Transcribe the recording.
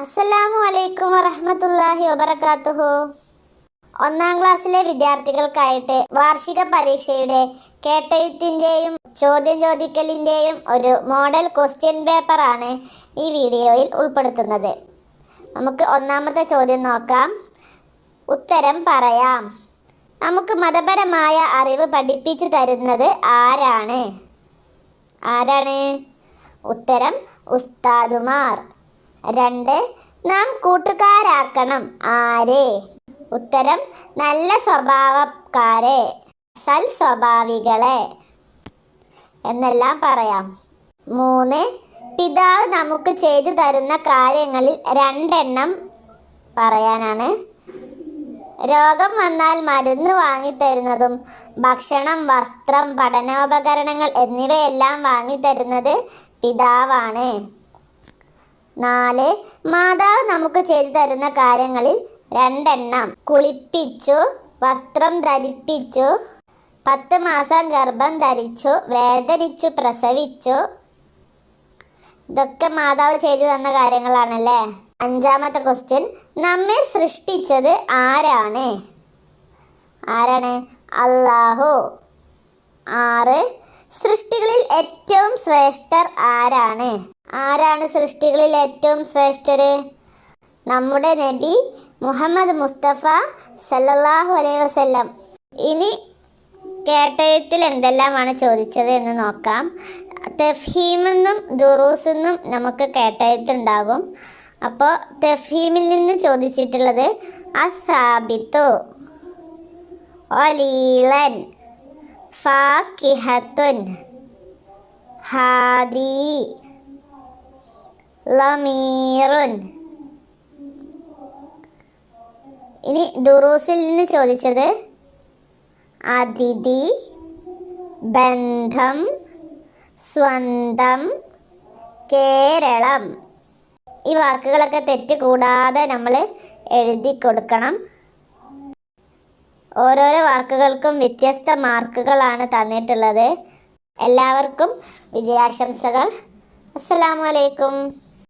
അസ്സലാമു അലൈക്കും വറഹമത്തല്ലാഹി വബറകാതുഹു ഒന്നാം ക്ലാസ്സിലെ വിദ്യാർത്ഥികൾക്കായിട്ട് വാർഷിക പരീക്ഷയുടെ കേട്ടയുത്തിന്റെയും ചോദ്യം ചോദിക്കലിന്റെയും ഒരു മോഡൽ ക്വസ്റ്റ്യൻ പേപ്പറാണ് ഈ വീഡിയോയിൽ ഉൾപ്പെടുത്തുന്നത്. നമുക്ക് ഒന്നാമത്തെ ചോദ്യം നോക്കാം. ഉത്തരം പറയാം. നമുക്ക് മതപരമായ അറിവ് പഠിപ്പിച്ചു തരുന്നത് ആരാണ്? ആരാണ്? ഉത്തരം ഉസ്താദുമാർ. രണ്ട് നാം കൂട്ടുകാരാക്കണം. ആരെ? ഉത്തരം നല്ല സ്വഭാവക്കാരെ. സൽ സ്വഭാവികളെ. എന്നെല്ലാം പറയാം. മൂന്ന് പിതാവ് നമുക്ക് ചെയ്തു തരുന്ന കാര്യങ്ങളിൽ രണ്ടെണ്ണം പറയാനാണ്. രോഗം വന്നാൽ മരുന്ന് വാങ്ങിത്തരുന്നതും ഭക്ഷണം വസ്ത്രം പഠനോപകരണങ്ങൾ എന്നിവയെല്ലാം വാങ്ങിത്തരുന്നത് പിതാവാണ്. നാല് മാതാവ് നമുക്ക് ചെയ്തു തരുന്ന കാര്യങ്ങളിൽ രണ്ടെണ്ണം. കുളിപ്പിച്ചു വസ്ത്രം ധരിപ്പിച്ചു പത്ത് മാസം ഗർഭം ധരിച്ചു വേദനിച്ചു പ്രസവിച്ചു. ഇതൊക്കെ മാതാവ് ചെയ്തു തന്ന കാര്യങ്ങളാണല്ലേ? അഞ്ചാമത്തെ ക്വസ്റ്റ്യൻ നമ്മെ സൃഷ്ടിച്ചത് ആരാണ്? ആരാണ്? അള്ളാഹു. ആറ് സൃഷ്ടികളിൽ ഏറ്റവും ശ്രേഷ്ഠർ ആരാണ്? ആരാണ് സൃഷ്ടികളിൽ ഏറ്റവും ശ്രേഷ്ഠര്? നമ്മുടെ നബി മുഹമ്മദ് മുസ്തഫ സല്ലല്ലാഹു അലൈഹി വസല്ലം. ഇനി കേട്ടയത്തിൽ എന്തെല്ലാമാണ് ചോദിച്ചത് എന്ന് നോക്കാം. തെഫീമെന്നും ദുറൂസെന്നും നമുക്ക് കേട്ടയത്തുണ്ടാകും അപ്പോൾ തെഫീമിൽ നിന്ന് ചോദിച്ചിട്ടുള്ളത് അസാബിത്തു ഒലീലൻ ഫാക്കിഹത്തുൻ ഹാദി ലമീറുൻ. ഇനി ദുറൂസിൽ നിന്ന് ചോദിച്ചത് അതിഥി ബന്ധം സ്വന്തം കേരളം. ഈ വാക്കുകളൊക്കെ തെറ്റ് കൂടാതെ നമ്മൾ എഴുതി കൊടുക്കണം. ഓരോരോ വാക്കുകൾക്കും വ്യത്യസ്ത മാർക്കുകളാണ് തന്നിട്ടുള്ളത്. എല്ലാവർക്കും വിജയാശംസകൾ. അലൈക്കും.